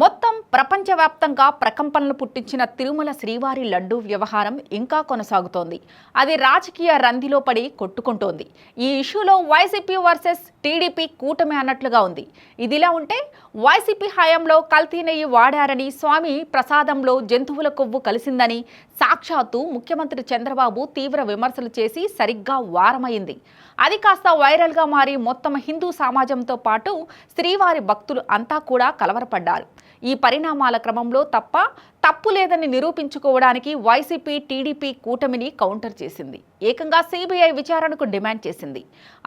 మొత్తం ప్రపంచవ్యాప్తంగా ప్రకంపనలు పుట్టించిన తిరుమల శ్రీవారి లడ్డు వ్యవహారం ఇంకా కొనసాగుతోంది. అది రాజకీయ రందిలో పడి కొట్టుకుంటోంది. ఈ ఇష్యూలో వైసీపీ వర్సెస్ టీడీపీ కూటమి అన్నట్లుగా ఉంది. ఇదిలా ఉంటే వైసీపీ హయాంలో కల్తీ నెయ్యి వాడారని స్వామి ప్రసాదంలో జంతువుల కొవ్వు కలిసిందని సాక్షాత్తు ముఖ్యమంత్రి చంద్రబాబు తీవ్ర విమర్శలు చేసి సరిగ్గా వారమైంది. అది కాస్త వైరల్గా మారి మొత్తం హిందూ సమాజంతో పాటు శ్రీవారి భక్తులు అంతా కూడా కలవరపడ్డారు. ఈ పరిణామాల క్రమంలో తప్ప తప్పు లేదని నిరూపించుకోవడానికి వైసీపీ టీడీపీ కూటమిని కౌంటర్ చేసింది. ఏకంగా సిబిఐ విచారణకు డిమాండ్ చేసింది.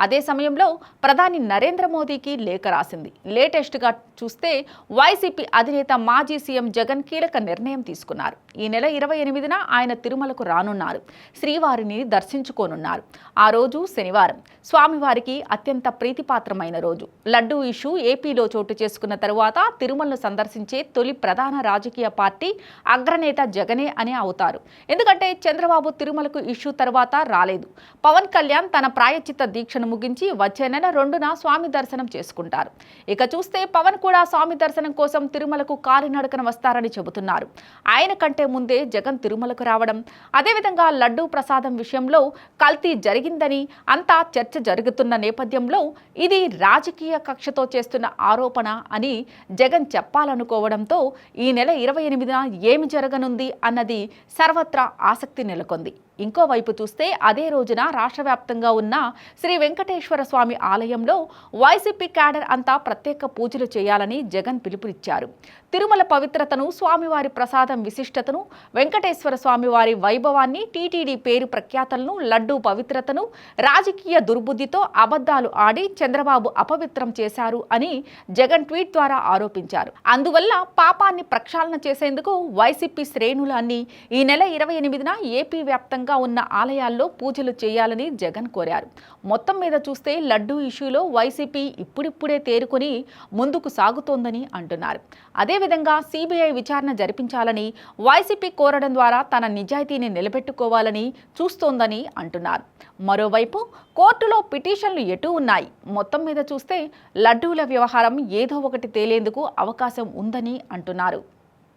అదే సమయంలో ప్రధాని నరేంద్ర మోదీకి లేఖ రాసింది. లేటెస్ట్గా చూస్తే వైసీపీ అధినేత మాజీ సీఎం జగన్ కీలక నిర్ణయం తీసుకున్నారు. ఈ నెల ఇరవై ఎనిమిదిన ఆయన తిరుమలకు రానున్నారు. శ్రీవారిని దర్శించుకోనున్నారు. ఆ రోజు శనివారం. స్వామివారికి అత్యంత ప్రీతిపాత్రమైన రోజు. లడ్డూ ఇష్యూ ఏపీలో చోటు చేసుకున్న తరువాత తిరుమలను సందర్శించే తొలి ప్రధాన రాజకీయ పార్టీ అగ్రనేత జగనే అనే అవుతారు. ఎందుకంటే చంద్రబాబు తిరుమలకు ఇష్యూ తర్వాత రాలేదు. పవన్ కళ్యాణ్ తన ప్రాయచిత్త దీక్షను ముగించి వచ్చే నెల రెండున స్వామి దర్శనం చేసుకుంటారు. ఇక చూస్తే పవన్ కూడా స్వామి దర్శనం కోసం తిరుమలకు కాలినడకన వస్తారని చెబుతున్నారు. ఆయన కంటే ముందే జగన్ తిరుమలకు రావడం అదేవిధంగా లడ్డూ ప్రసాదం విషయంలో కల్తీ జరిగిందని అంతా చర్చ జరుగుతున్న నేపథ్యంలో ఇది రాజకీయ కక్షతో చేస్తున్న ఆరోపణ అని జగన్ చెప్పాలనుకోవడంతో ఈ నెల ఇరవై ఎనిమిదిన ఏమి జరగనుంది అన్నది సర్వత్రా ఆసక్తి నెలకొంది. ఇంకోవైపు చూస్తే అదే రోజున రాష్ట్ర వ్యాప్తంగా ఉన్న శ్రీ వెంకటేశ్వర స్వామి ఆలయంలో వైసీపీ క్యాడర్ అంతా ప్రత్యేక పూజలు చేయాలని జగన్ పిలుపునిచ్చారు. తిరుమల పవిత్రతను స్వామివారి ప్రసాదం విశిష్టతను వెంకటేశ్వర స్వామివారి వైభవాన్ని టీటీడీ పేరు ప్రఖ్యాతలను లడ్డూ పవిత్రతను రాజకీయ దుర్బుద్ధితో అబద్ధాలు ఆడి చంద్రబాబు అపవిత్రం చేశారు అని జగన్ ట్వీట్ ద్వారా ఆరోపించారు. అందువల్ల పాపాన్ని ప్రక్షాళన చేసేందుకు వైసీపీ శ్రేణులన్నీ ఈ నెల ఇరవై ఎనిమిదిన ఏపీ వ్యాప్తంగా ఉన్న ఆలయాల్లో పూజలు చేయాలని జగన్ కోరారు. మొత్తం మీద చూస్తే లడ్డూ ఇష్యూలో వైసీపీ ఇప్పుడిప్పుడే తేరుకుని ముందుకు సాగుతోందని అంటున్నారు. అదేవిధంగా సిబిఐ విచారణ జరిపించాలని వైసీపీ కోరడం ద్వారా తన నిజాయితీని నిలబెట్టుకోవాలని చూస్తోందని అంటున్నారు. మరోవైపు కోర్టులో పిటిషన్లు ఎటు ఉన్నాయి. మొత్తం మీద చూస్తే లడ్డూల వ్యవహారం ఏదో ఒకటి తేలేందుకు అవకాశం ఉందని అంటున్నారు.